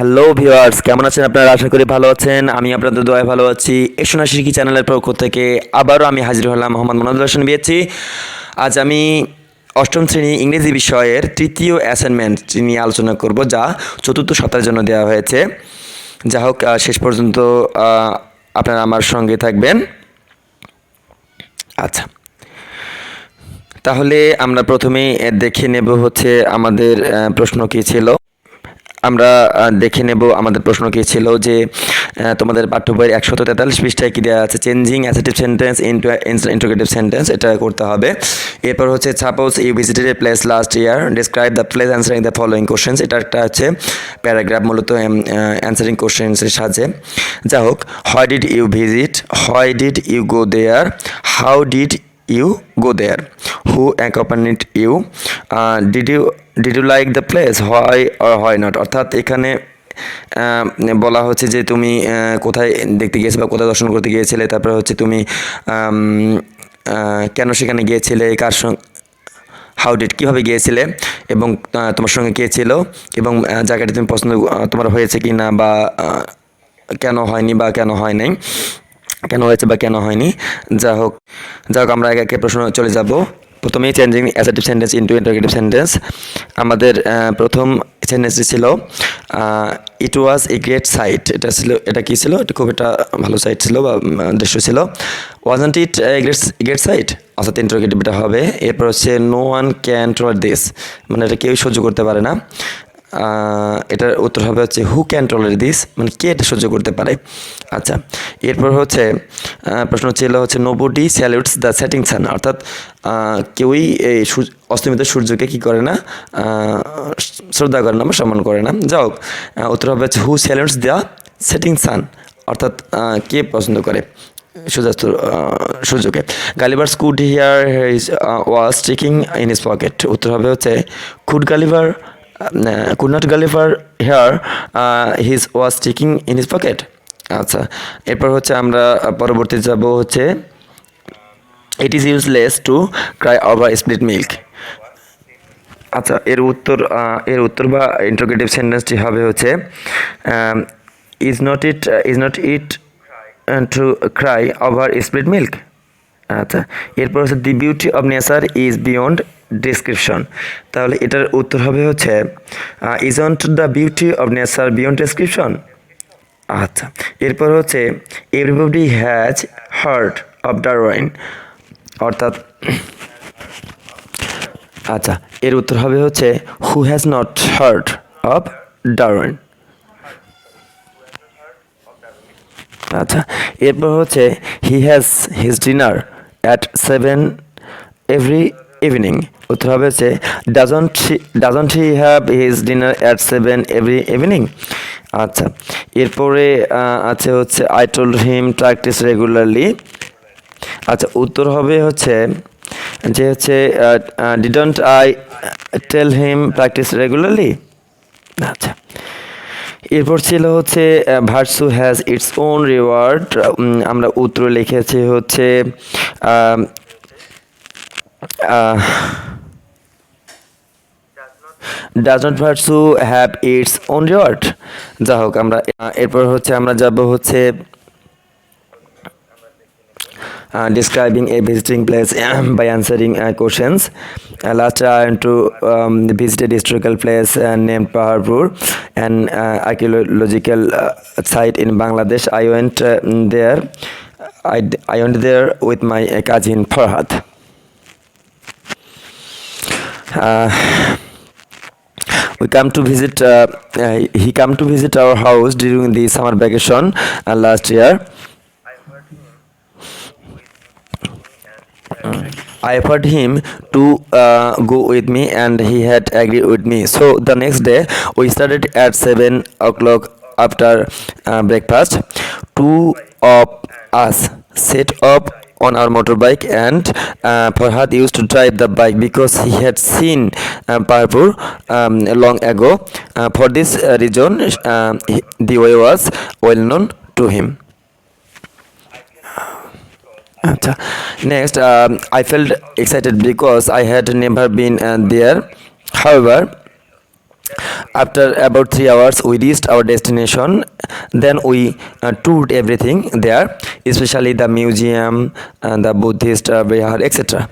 Hello viewers কেমন আছেন আপনারা? আশা করি ভালো আছেন। আমি আপনাদের দোয়ায় ভালো আছি। এশোনা শিরকি চ্যানেলের পক্ষ থেকে আবারও আমি হাজির হলাম মোহাম্মদ মোনাজুল হোসেন বিয়েছি আজ আমি অষ্টম শ্রেণি ইংরেজি বিষয়ের তৃতীয় অ্যাসাইনমেন্ট নিয়ে আলোচনা করব, যা চতুর্থ সপ্তাহের জন্য দেওয়া হয়েছে। যা হোক শেষ পর্যন্ত আপনারা আমার সঙ্গে থাকবেন। আচ্ছা। তাহলে আমরা প্রথমেই দেখে নেব হচ্ছে আমাদের প্রশ্ন কী ছিল। আমরা দেখে নেব আমাদের প্রশ্ন কী ছিল যে তোমাদের পাঠ্য বইয়ের একশত তেতাল্লিশ পৃষ্ঠায় কী দেওয়া আছে? Changing assertive sentence into interrogative sentence এটা করতে হবে। এরপর হচ্ছে suppose you visited a place last year describe the place answering the following questions এটা একটা হচ্ছে প্যারাগ্রাফ, মূলত অ্যান্সারিং কোশ্চেন্সের সাহায্যে। যা হোক why did you visit why did you go there how did you go there who accompanied you did you did you like the place হয় or হয় not অর্থাৎ এখানে বলা হচ্ছে যে তুমি কোথায় দেখতে গিয়েছিলে বা কোথায় দর্শন করতে গিয়েছিলে? তারপরে হচ্ছে তুমি কেন সেখানে গিয়েছিলে? কার সঙ্গে হাউ ডিড কীভাবে গিয়েছিলে? এবং তোমার সঙ্গে কে ছিল? এবং জায়গাটি তুমি পছন্দ তোমার হয়েছে কি না বা কেন হয়নি বা কেন হয় নাই? কেন হয়েছে বা কেন হয়নি? যা হোক যা হোক, আমরা একে প্রশ্ন চলে যাব। প্রথমেই changing assertive sentence into interrogative sentence আমাদের প্রথম সেন্টেন্সটি ছিল ইট ওয়াজ এ গ্রেট সাইট এটা ছিল, এটা কী ছিল? এটা খুব একটা ভালো সাইট ছিল বা দৃশ্য ছিল। Wasn't it great great sight অর্থাৎ ইন্টারগেটিভ এটা হবে। এরপর হচ্ছে নো ওয়ান ক্যান ট্রোয়ার দিস মানে এটা কেউই সহ্য করতে পারে না। এটার উত্তর হবে হচ্ছে হু ক্যান টলারেট দিস মানে কে এটা সহ্য করতে পারে? আচ্ছা এরপর হচ্ছে প্রশ্ন ছিল হচ্ছে nobody salutes the setting sun অর্থাৎ কেউই এই অস্তমিত সূর্যকে কি করে না শ্রদ্ধা করে না বা সম্মান করে না। যাই হোক উত্তর হবে হচ্ছে হু স্যালিউটস দ্য সেটিং সান অর্থাৎ কে পছন্দ করে সূর্যাস্ত সূর্যকে? Gulliver could hear was taking in his pocket উত্তর হবে হচ্ছে could Gulliver could not Gulliver hear his was taking in his pocket আচ্ছা এরপর হচ্ছে আমরা পরবর্তী যাব হচ্ছে it is useless to cry over split milk আচ্ছা এর উত্তর এর উত্তর বা ইন্টারোগেটিভ সেন্টেন্সটি হবে হচ্ছে is not it is not it to cry over split milk আচ্ছা এরপর হচ্ছে the beauty of nature is beyond description তাহলে এটার উত্তর হবে হচ্ছে isn't the beauty of nature beyond description আচ্ছা এরপর হচ্ছে everybody has heard of Darwin অর্থাৎ আচ্ছা এর উত্তর হবে হচ্ছে who has not heard of Darwin আচ্ছা এরপর হচ্ছে he has his dinner at seven every evening উত্তর হবে হচ্ছে doesn't doesn't he have his dinner at seven every evening আচ্ছা এরপরে আছে হচ্ছে I told him practice regularly আচ্ছা উত্তর হবে হচ্ছে, যে হচ্ছে didn't I tell him practice regularly আচ্ছা এরপর ছিল হচ্ছে virtue has its own reward আমরা উত্তর লিখেছি হচ্ছে does not virtue have its own reward যা হোক আমরা এরপর হচ্ছে আমরা যাব হচ্ছে uh, describing a visiting place by answering uh, questions. Uh, last year I went to um, visit a historical place uh, named Paharpur, an uh, archaeological uh, site in Bangladesh. I went uh, there. I, I went there with my uh, cousin Farhad. Uh, we come to visit. Uh, uh, he come to visit our house during the summer vacation uh, last year. I offered him to uh, go with me and he had agreed with me. So the next day we started at 7 o'clock after uh, breakfast. Two of us set up on our motorbike and uh, Farhad used to drive the bike because he had seen uh, Parpur um, long ago. Uh, for this uh, reason, uh, he- the way was well known to him. আচ্ছা next I felt excited because I had never been there however After about three hours, we reached our destination. Then we uh, toured everything there, Especially the museum and the Buddhist uh, vihar, etc.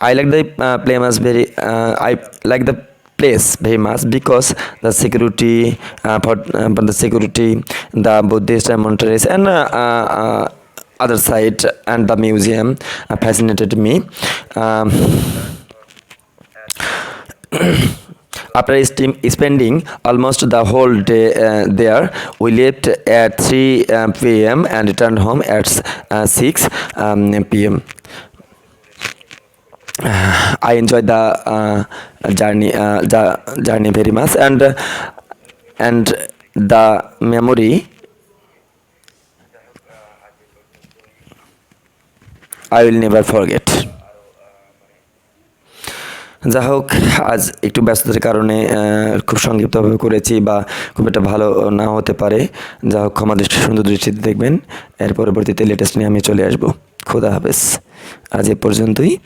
I like the uh, place very. Uh, I like the place very much because the security uh, for, uh, for the security, the Buddhist monasteries and uh, uh, uh, other side and the museum uh, fascinated me. Um, after spending almost the whole day uh, there, we left at 3 uh, p.m. and returned home at uh, 6 um, p.m. I enjoyed the uh, journey, uh, the journey very much, and uh, and the memory I will never forget. যা হোক আজ একটু ব্যস্ততার কারণে খুব সংক্ষিপ্তভাবে করেছি বা খুব একটা ভালো না হতে পারে। যা হোক ক্ষমা দৃষ্টি সুন্দর দৃষ্টিতে দেখবেন। এর পরবর্তীতে লেটেস্ট নিয়ে আমি চলে আসব। খোদা হাফেজ। আজ এ পর্যন্তই।